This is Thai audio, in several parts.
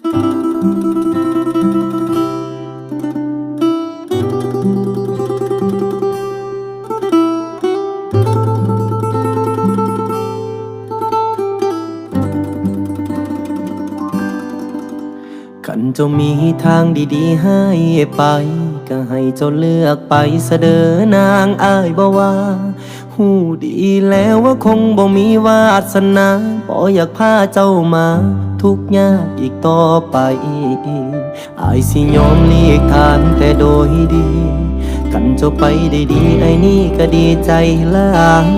ขันเจ้ามีทางดีๆให้ไป ก็ให้เจ้าเลือกไปเสดอนางอายบ่ว่า หูดีแล้วว่าคงบ่มีวาสนาบ่อยากพาเจ้ามา ทุกยากอีกต่อไปอายสิยอมเลีกทางแต่โดยดี กันเจ้าไปได้ดีไอ้นี่ก็ดีใจหลาย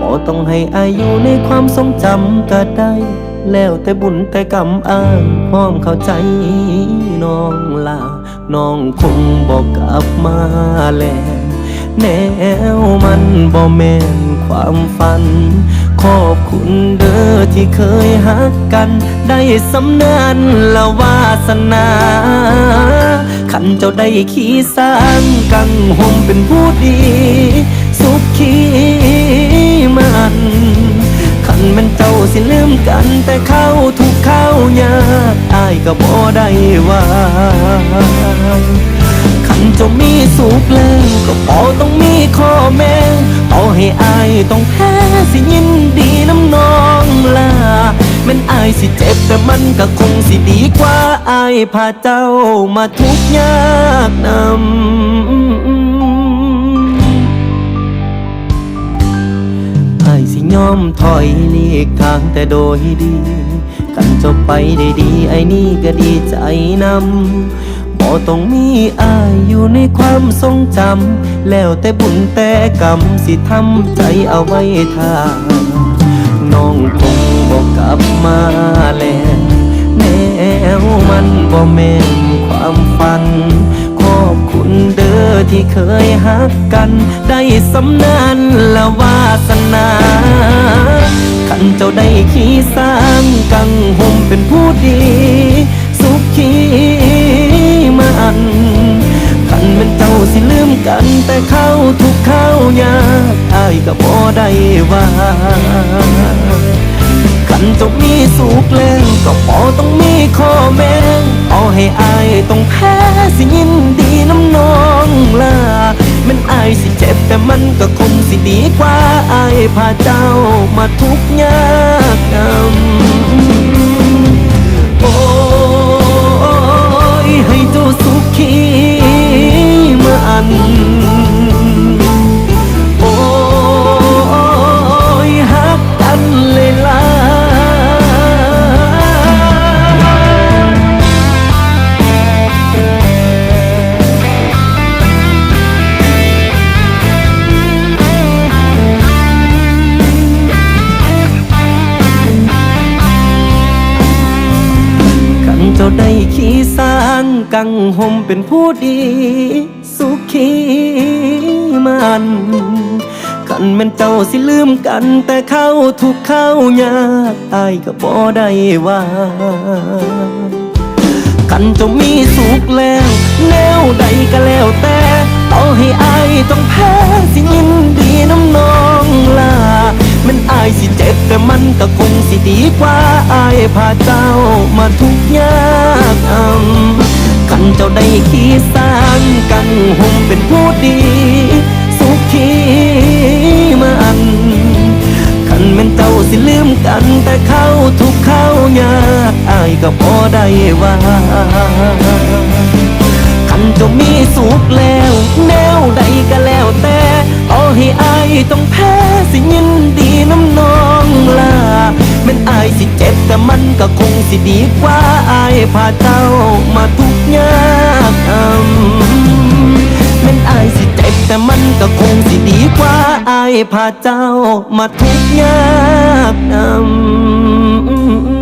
บ่ต้องให้อายุในความทรงจำก็ได้ แล้วแต่บุญแต่กรรมอ้ายพร้อมเข้าใจน้องลาน้องคงบอกกลับมาแล้ว แนวมันบ่แม่นความฝัน ขอบคุณเด้อที่เคยหักกัน ได้สำนานละวาสนาขันเจ้าได้ขี้สร้างกังหมเป็นผู้ดี สุขีมันขันมันเจ้าสิลืมกันแต่เข้าทุกเข้ายากอายก็บ่ได้ว่า จ้ามีสุขแล้วก็พอต้องมีข้อแม้ต่อให้อายต้องแพ้สิยินดีน้ำนองลาแมันอายสิเจ็บแต่มันก็คงสิดีกว่าอายพาเจ้ามาทุกข์ยากนำไอ้สิยอมถอยหลีกทางแต่โดยดี กันจบไปได้ดีไอ้นี่ก็ดีใจนำ บ่ต้องมีอายอยู่ในความทรงจำ แล้วแต่บุญแต่กรรมสิทำใจเอาไว้ทาน้องคงบอกกลับมาแล้วแนวมันบ่แม่นความฝัน ขอบคุณเด้อที่เคยหักกัน ได้สำนานละวาสนา ขันเจ้าได้ขี้สร้างกังหมเป็นผู้ากอายก็บ่ได้ว่าขันจะมีสุขแล้วก็พอต้องมีข้อแม้เอาให้อายต้องแพ้สิยินดีน้ำนองลามันอายสิเจ็บแต่มันก็คงสิดีกว่าอายพาเจ้ามาทุกยากนำ จ้าได้ขี้สร้างกังหมเป็นผู้ดี สุขีมันกันแมันเจ้าสิลืมกัน แต่เข้าทุกเข้ายากอายก็บ่ได้ว่า กันเจะมีสุขแล้ว แนวใดก็แล้วแต่ต่อให้อายต้องแพ้สิยินดีน้ำนองลา มันอายสิเจ็บแต่มันก็คงสิดีกว่าอายพาเจ้ามาทุกยากอำกันเจ้าได้ขี้สร้างกังหมเป็นผู้ดี สุขีมันขันแม่นเจ้าสิลืมกันแต่เข้าทุกเข้ายากอายก็พอได้ว่าขันเจะมีสุขแล้ว แนวใดก็แล้วแต่ต่อให้อายต้องแพ้ายสิเจ็บแต่มันก็คงสิดีกว่าอายพาเจ้ามาทุกยากอำแม่นอายสิเจ็บแต่มันก็คงสิดีกว่าอายพาเจ้ามาทุกยากอำ